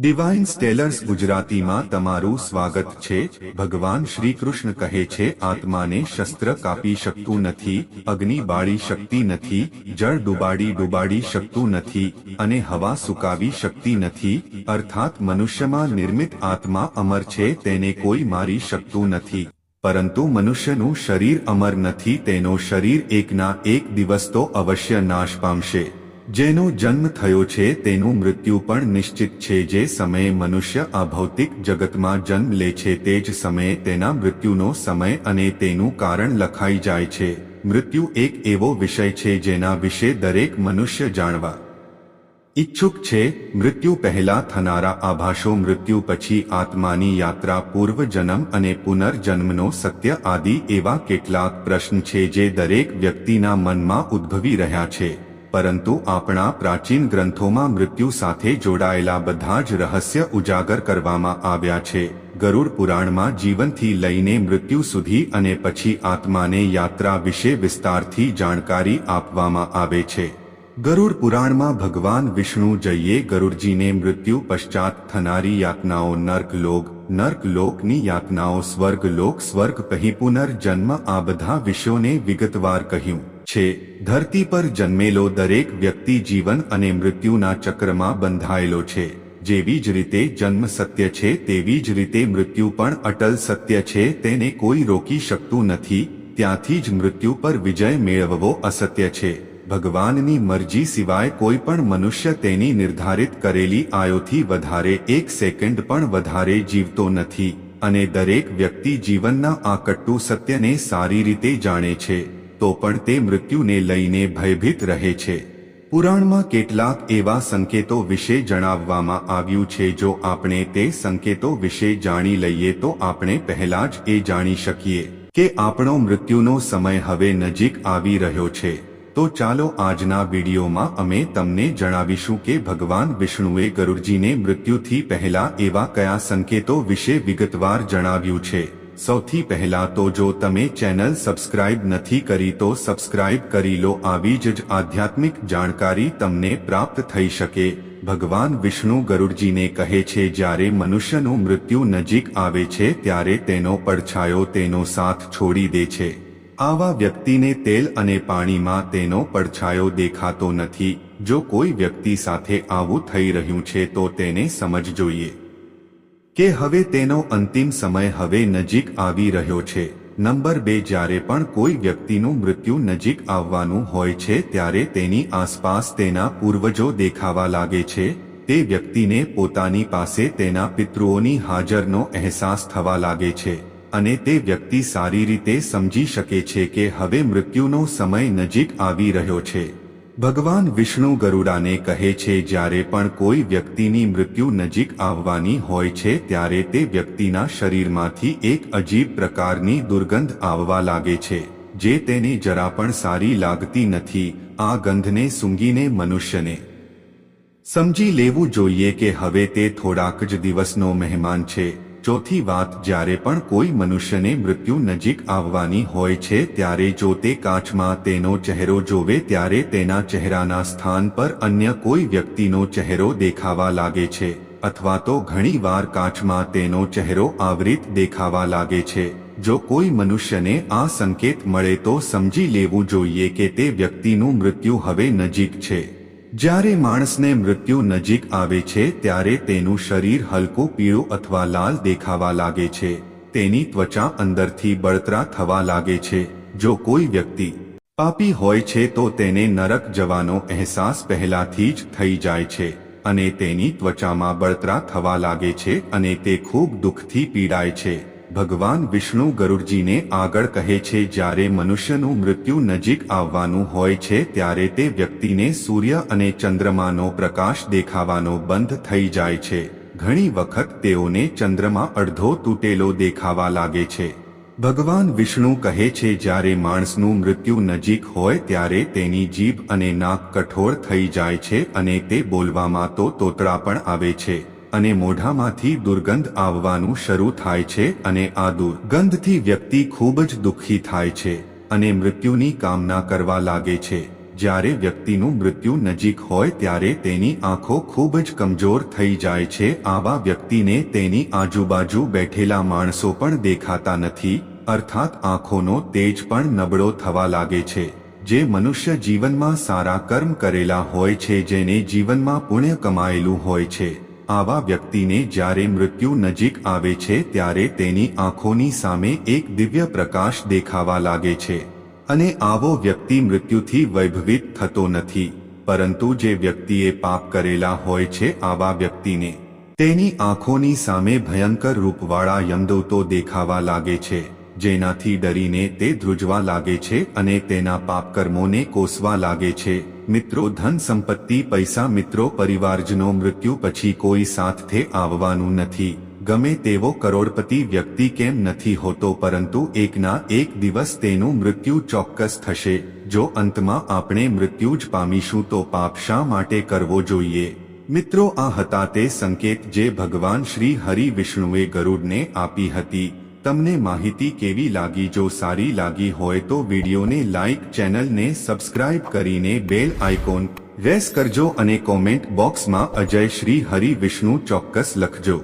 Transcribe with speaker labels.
Speaker 1: Divine સ્ટેલર્સ ગુજરાતીમાં તમારું સ્વાગત છે. ભગવાન શ્રી કૃષ્ણ કહે છે, આત્માને શસ્ત્ર કાપી શકતું નથી, અગ્નિ બાળી શકતી નથી, જળ ડુબાડી ડુબાડી શકતું નથી અને હવા સુકાવી શકતી નથી, અર્થાત મનુષ્યમાં નિર્મિત આત્મા અમર છે, તેને કોઈ મારી શકતું નથી. પરંતુ મનુષ્યનું શરીર અમર નથી, તેનો શરીર એકના એક દિવસ તો અવશ્ય નાશ પામશે. જેનો જન્મ થયો છે તેનું મૃત્યુ પણ નિશ્ચિત છે. જે સમયે મનુષ્ય આ ભૌતિક જગતમાં જન્મ લે છે તે જ સમયે તેના મૃત્યુનો સમય અને તેનું કારણ લખાઈ જાય છે. મૃત્યુ એક એવો વિષય છે જેના વિશે દરેક મનુષ્ય જાણવા ઈચ્છુક છે. મૃત્યુ પહેલા થનારા આભાસો, મૃત્યુ પછી આત્માની યાત્રા પૂર્વ જન્મ અને પુનર્જન્મનો સત્ય આદિ એવા કેટલાક પ્રશ્ન છે જે દરેક વ્યક્તિના મનમાં ઉદ્ભવી રહ્યા છે. પરંતુ આપણા પ્રાચીન ગ્રંથોમાં મૃત્યુ સાથે જોડાયેલા બધા જ રહસ્ય ઉજાગર કરવામાં આવ્યા છે. ગરુડ પુરાણમાં જીવનથી લઈને મૃત્યુ સુધી અને પછી આત્માને યાત્રા વિશે વિસ્તારથી જાણકારી આપવામાં આવે છે. ગરુડ પુરાણમાં ભગવાન વિષ્ણુ જઈએ ગરુડજીને મૃત્યુ પશ્ચાત થનારી યાતનાઓ નર્કલોક નર્કલોકની યાતનાઓ સ્વર્ગલોક સ્વર્ગ કહી પુનર્જન્મ આ બધા વિષયોને વિગતવાર કહ્યું. છે. ધરતી પર જન્મેલો દરેક વ્યક્તિ જીવન અને મૃત્યુના ચક્રમાં બંધાયેલો છે. જેવી જ રીતે જન્મ સત્ય છે, તેવી જ રીતે મૃત્યુ પણ અટલ સત્ય છે, તેને કોઈ રોકી શકતું નથી. ત્યાંથી જ મૃત્યુ પર વિજય મેળવવો અસત્ય છે. ભગવાનની મરજી સિવાય કોઈ પણ મનુષ્ય તેની નિર્ધારિત કરેલી આયોથી વધારે એક સેકન્ડ પણ વધારે જીવતો નથી. અને દરેક વ્યક્તિ જીવનના આ કટ્ટુ સત્યને સારી રીતે જાણે છે. તો પણ તે મૃત્યુને લઈને ભયભીત રહે છે. પુરાણમાં કેટલાક એવા સંકેતો વિશે જણાવવામાં આવ્યું છે જો આપણે તે સંકેતો વિશે જાણી લઈએ તો આપણે પહેલા જ એ જાણી શકીએ કે આપણો મૃત્યુનો સમય હવે નજીક આવી રહ્યો છે. તો ચાલો આજના વિડીયોમાં અમે તમને જણાવીશું કે ભગવાન વિષ્ણુએ ગરુડજીને મૃત્યુથી પહેલા એવા કયા સંકેતો વિશે વિગતવાર જણાવ્યું છે. સૌથી પહેલા તો જો તમે ચેનલ સબસ્ક્રાઇબ નથી કરી તો સબસ્ક્રાઇબ કરી લો આવી જ આધ્યાત્મિક જાણકારી તમને પ્રાપ્ત થઈ શકે. ભગવાન વિષ્ણુ ગરુડજીને કહે છે, જ્યારે મનુષ્યનું મૃત્યુ નજીક આવે છે, ત્યારે તેનો પડછાયો તેનો સાથ છોડી દે છે. આવા વ્યક્તિને તેલ અને પાણીમાં તેનો પડછાયો દેખાતો નથી. જો કોઈ વ્યક્તિ સાથે આવું થઈ રહ્યું છે, તો તેને સમજ જોઈએ. કે હવે તેનો અંતિમ સમય હવે નજીક આવી રહ્યો છે. નંબર બે, જ્યારે પણ કોઈ વ્યક્તિનું મૃત્યુ નજીક આવવાનું હોય છે, ત્યારે તેની આસપાસ તેના પૂર્વજો દેખાવા લાગે છે. તે વ્યક્તિને પોતાની પાસે તેના પિતૃઓની હાજરનો અહેસાસ થવા લાગે છે અને તે વ્યક્તિ સારી રીતે સમજી શકે છે કે હવે મૃત્યુનો સમય નજીક આવી રહ્યો છે. ભગવાન વિષ્ણુ ગરુડાને કહે છે, જ્યારે પણ કોઈ વ્યક્તિની મૃત્યુ નજીક આવવાની હોય છે, ત્યારે તે વ્યક્તિના શરીરમાંથી એક અજીબ પ્રકારની દુર્ગંધ આવવા લાગે છે, જે તેને જરા પણ સારી લાગતી નથી, આ ગંધને સૂંઘીને મનુષ્યને. સમજી લેવું જોઈએ કે હવે તે થોડાક જ દિવસનો મહેમાન છે. ચોથી વાત, જ્યારે પણ કોઈ મનુષ્યને મૃત્યુ નજીક આવવાની હોય છે, ત્યારે જો તે કાચમાં તેનો ચહેરો જોવે, ત્યારે તેના ચહેરાના સ્થાન પર અન્ય કોઈ વ્યક્તિનો ચહેરો દેખાવા લાગે છે, અથવા તો ઘણીવાર કાચમાં તેનો ચહેરો આવૃત દેખાવા લાગે છે. જો કોઈ મનુષ્યને આ સંકેત મળે તો સમજી લેવું જોઈએ કે તે વ્યક્તિનું મૃત્યુ હવે નજીક છે. જ્યારે માણસને મૃત્યુ નજીક આવે છે ત્યારે તેનું શરીર હલકું, પીળું અથવા લાલ દેખાવા લાગે છે. તેની ત્વચા અંદરથી બળતરા થવા લાગે છે. જો કોઈ વ્યક્તિ પાપી હોય છે તો તેને નરક જવાનો અહેસાસ પહેલાથી જ થઈ જાય છે અને તેની ત્વચામાં બળતરા થવા લાગે છે અને તે ખૂબ દુઃખથી પીડાય છે. ભગવાન વિષ્ણુ ગરુડજીને આગળ કહે છે, જ્યારે મનુષ્યનું મૃત્યુ નજીક આવવાનું હોય છે, ત્યારે તે વ્યક્તિને સૂર્ય અને ચંદ્રમાનો પ્રકાશ દેખાવાનો બંધ થઈ જાય છે. ઘણી વખત તેઓને ચંદ્રમા અડધો તૂટેલો દેખાવા લાગે છે. ભગવાન વિષ્ણુ કહે છે, જ્યારે માણસનું મૃત્યુ નજીક હોય, ત્યારે તેની જીભ અને નાક કઠોર થઈ જાય છે અને તે બોલવામાં તો તોતળા પણ આવે છે. અને મોઢામાંથી દુર્ગંધ આવવાનું શરૂ થાય છે અને આ દુર્ગંધથી વ્યક્તિ ખૂબ જ દુઃખી થાય છે અને મૃત્યુની કામના કરવા લાગે છે. જ્યારે વ્યક્તિનું મૃત્યુ નજીક હોય ત્યારે તેની આંખો ખૂબ જ કમજોર થઈ જાય છે. આવા વ્યક્તિને તેની આજુબાજુ બેઠેલા માણસો પણ દેખાતા નથી, અર્થાત આંખોનો તેજ પણ નબળો થવા લાગે છે. જે મનુષ્ય જીવનમાં સારા કર્મ કરેલા હોય છે, જેને જીવનમાં પુણ્ય કમાયેલું હોય છે. આવા વ્યક્તિને જ્યારે મૃત્યુ નજીક આવે છે ત્યારે તેની આંખોની સામે એક દિવ્ય પ્રકાશ દેખાવા લાગે છે. અને આવો વ્યક્તિ મૃત્યુથી વૈભવિત થતો નથી. પરંતુ જે વ્યક્તિએ પાપ કરેલા હોય છે આવા વ્યક્તિને તેની આંખોની સામે ભયંકર રૂપવાળા યમદૂતો દેખાવા લાગે છે, જેનાથી ડરીને તે ધ્રુજવા લાગે છે અને તેના પાપકર્મોને કોસવા લાગે છે. મિત્રો, ધન સંપત્તિ, પૈસા મિત્રો, પરિવારજનો, મૃત્યુ પછી કોઈ સાથે આવવાનું નથી. ગમે તેવો કરોડપતિ વ્યક્તિ કેમ નથી હોતો, પરંતુ એકના એક દિવસ તેનું મૃત્યુ ચોક્કસ થશે. જો અંતમાં આપણે મૃત્યુ જ પામીશું, તો પાપ શા માટે કરવો જોઈએ? મિત્રો, આ હતા તે સંકેત જે ભગવાન શ્રી હરિ વિષ્ણુએ ગરુડને આપી હતી. તમને માહિતી કેવી લાગી? જો સારી લાગી હોય તો વિડીયોને લાઇક ચેનલને સબસ્ક્રાઇબ કરીને બેલ આઇકોન રેસ કરજો અને કોમેન્ટ બોક્સમાં અજય શ્રી હરિ વિષ્ણુ ચોક્કસ લખજો.